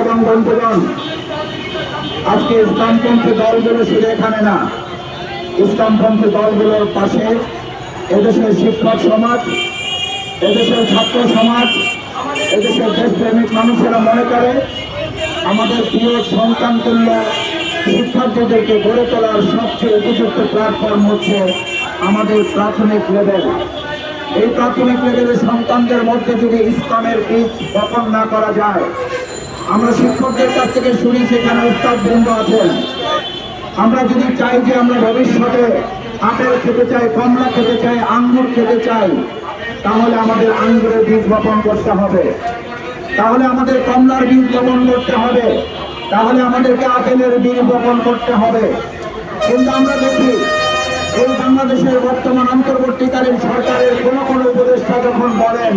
এবং বন্ধুগণ, আজকে ইসলামপন্থী দলগুলো শুধু এখানে না, ইসলামপন্থী দলগুলোর পাশে এদেশের শিক্ষক সমাজ, এদেশের ছাত্র সমাজ, এদেশের দেশপ্রেমিক মানুষেরা মনে করে আমাদের প্রিয় সন্তান তুল্য শিক্ষার্থীদেরকে গড়ে তোলার সবচেয়ে উপযুক্ত প্ল্যাটফর্ম হচ্ছে আমাদের প্রাথমিক লেভেল এই প্রাথমিক লেভেলের সন্তানদের মধ্যে যদি ইসলামের বীজ বপন না করা যায় আমরা শিক্ষকদের কাছ থেকে শুনি সেখানে উস্তাদ বৃন্দ আছেন আমরা যদি চাই যে আমরা ভবিষ্যতে আপেল খেতে চাই, কমলা খেতে চাই, আঙ্গুর খেতে চাই, তাহলে আমাদের আঙ্গুরের বীজ বপন করতে হবে। তাহলে আমাদের কমলার বীজ বপন করতে হবে। তাহলে আমাদেরকে আপেলের বীজ বপন করতে হবে। কিন্তু আমরা দেখি এই বাংলাদেশের বর্তমান অন্তর্বর্তীকালীন সরকারের কোন কোন উপদেষ্টা যখন বলেন,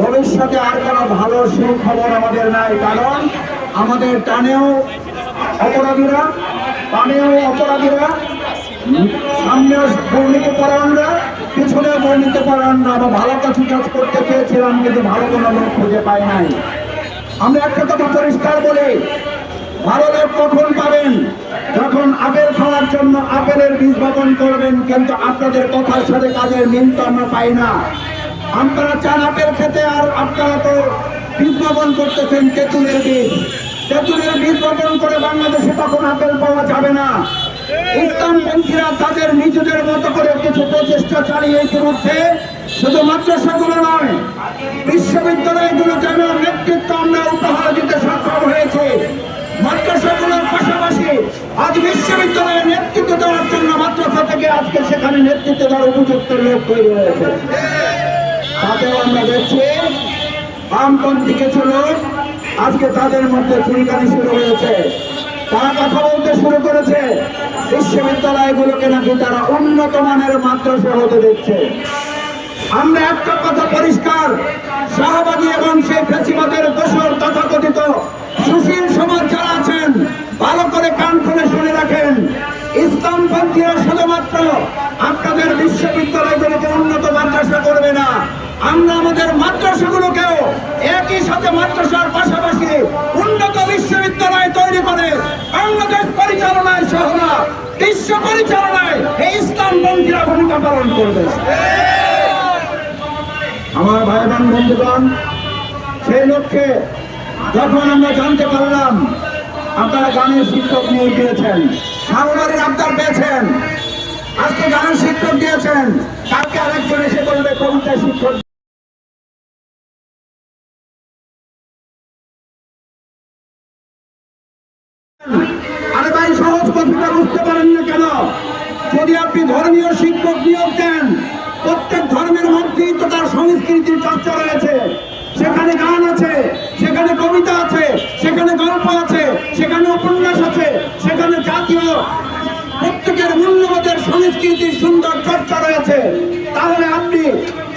ভবিষ্যতে আর কোনো ভালো সুখবর আমাদের নাই, কারণ আমাদের টানেও অপরাধীরা টানেও অপরাধীরা, সামনেও দুর্নীতি পরায়ণরা পিছনে দুর্নীতি পরায়ণরা আমরা ভালো কিছু কাজ করতে চেয়েছিলাম, কিন্তু ভালো কোনো লোক খুঁজে পাই নাই। আমরা একটা কথা পরিষ্কার বলি লোক কখন পাবেন যখন আপেল খাওয়ার জন্য আপেলের বীজ বপন করবেন, কিন্তু আপনাদের কথার সাথে কাজের মিল তো আমরা পাই না। আপনারা চান আপেল খেতে, আর আপনারা তো বীজ বপন করতেছেন তেঁতুলের বীজ। তেঁতুলের বীজ বপন করে বাংলাদেশে তখন আপেল পাওয়া যাবে না। ইসলামপন্থীরা তাদের নিজেদের মতো করে কিছু প্রচেষ্টা চালিয়ে ইতিমধ্যে শুধু মাদ্রাসাগুলো নয় দেওয়ার উপযুক্ত লোক তৈরি হয়েছে। তাতেও আমরা দেখছি, বামপন্থী কিছু লোক আজকে তাদের মধ্যে চুরিকানি শুরু হয়েছে। তারা কথা বলতে শুরু করেছে, বিশ্ববিদ্যালয়গুলোকে নাকি তারা উন্নত মানের মাদ্রাসা হতে দেখছে। আমরা একটা কথা পরিষ্কার আমাদের মাদ্রাসাগুলোকেও একই সাথে মাদ্রাসার পাশাপাশি উন্নত বিশ্ববিদ্যালয় তৈরি করে। বাংলাদেশ পরিচালনায় সহ না, বিশ্ব পরিচালনায় এই ইসলামপন্থীরা ভূমিকা পালন করবে। আমার ভাই বোন বন্ধুগণ, সেই লক্ষ্যে যখন আমরা জানতে পারলাম, আপনারা গানের শিক্ষক নিয়োগ দিয়েছেন সাংবাদিক আবদার পেয়েছেন। আজকে গানের শিক্ষক আরে ভাই, সহজ কথাটা বুঝতে পারেন না কেন? যদি আপনি ধর্মীয় শিক্ষক নিয়োগ দেন, প্রত্যেক ধর্মের মধ্যেই তো তার সংস্কৃতির চর্চা রয়েছে। সেখানে গান আছে, সেখানে কবিতা আছে, সেখানে গল্প আছে, সেখানে উপন্যাস আছে, সেখানে জাতীয় প্রত্যেকের মূল্যবোধের সংস্কৃতির সুন্দর চর্চা রয়েছে। তাহলে আপনি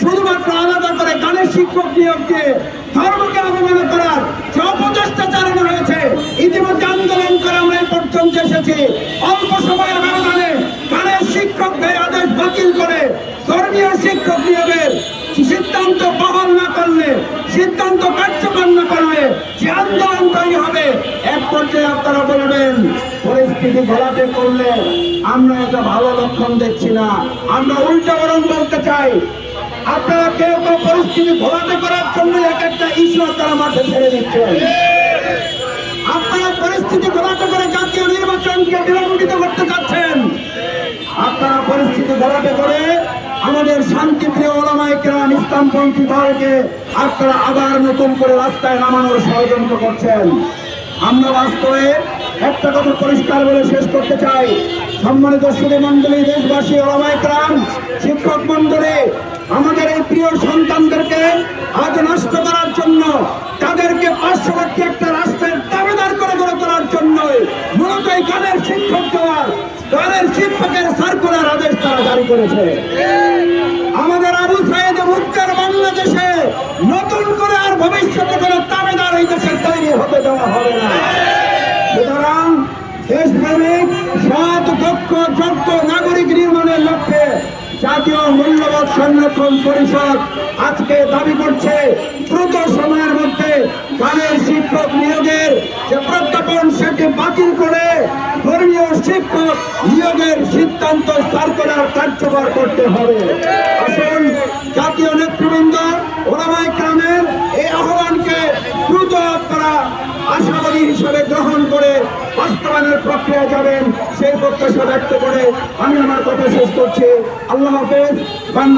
শুধুমাত্র আলাদা করে গানের শিক্ষক নিয়োগ দিয়ে ধর্মকে অবমাননা করার যে অপচেষ্টা চালানো হয়েছে ইতিমধ্যে আন্দোলন করে আমরা এই পর্যন্ত এসেছি। অল্প সময়ের ব্যবধানে গানের শিক্ষকদের আদেশ বাতিল করে ধর্মীয় শিক্ষক নিয়োগের সিদ্ধান্ত বহাল না করলে, সিদ্ধান্ত কার্যকর না করলে যে আন্দোলন হবে, এক পর্যায়ে আপনারা বলবেন, পরিস্থিতি ঘোলাটে করলে আমরা এটা ভালো লক্ষণ দেখছি না। আমরা উল্টা বরং বলতে চাই, আপনারা কেউ কেউ পরিস্থিতি ঘোলাটে করার জন্য এক একটা ইস্যু আপনারা মাঠে ছেড়ে দিচ্ছেন। পরিস্থিতি ঘোলাটে করে জাতীয় নির্বাচনকে বিলম্বিত করতে চাচ্ছেন আপনারা পরিস্থিতি ঘোলাটে করে আমাদের শান্তিপ্রিয় ওলামাইকরাম ইসলামপন্থী দলকে আপনারা আবার নতুন করে রাস্তায় নামানোর ষড়যন্ত্র করছেন। আমরা বাস্তবে একটা কথা পরিষ্কার বলে শেষ করতে চাই। সম্মানিত সুদী মন্ডলী দেশবাসী, ওলামাইকরাম, শিক্ষক মন্ডলী আমাদের এই প্রিয় সন্তানদেরকে আজ নষ্ট করার জন্য তাদেরকে পার্শ্ববর্তী একটা রাষ্ট্রের দাবেদার করে গড়ে তোলার জন্য মূলত এই গানের শিক্ষক গানের শিক্ষকের সার্কুলার আদেশ তারা জারি করেছে। আমাদের আবু সাইদ মুক্তার বাংলাদেশে নতুন করে আর ভবিষ্যতে কোনো দাবেদার এই দেশে তৈরি হতে দেওয়া হবে না। সুতরাং দেশপ্রেমিক সৎ, দক্ষ, যোগ্য নাগরিক নির্মাণের লক্ষ্যে জাতীয় মূল্যবোধ সংরক্ষণ পরিষদ আজকে দাবি করছে, দ্রুত সময়ের মধ্যে গানের শিক্ষক নিয়োগের যে প্রজ্ঞাপন বাতিল করে ধর্মীয় শিক্ষক নিয়োগের সিদ্ধান্ত সার্কুলার কার্যকর করতে হবে। আসুন জাতীয় নেতৃবৃন্দ ওলামাই গ্রামের এই আহ্বানকে দ্রুত করা আশাবাদী হিসেবে গ্রহণ করে বাস্তবায়নের প্রক্রিয়া যাবেন, সেই প্রত্যাশা ব্যক্ত করে আমি আমার কথা শেষ করছি। আল্লাহ হাফেজ বাংলা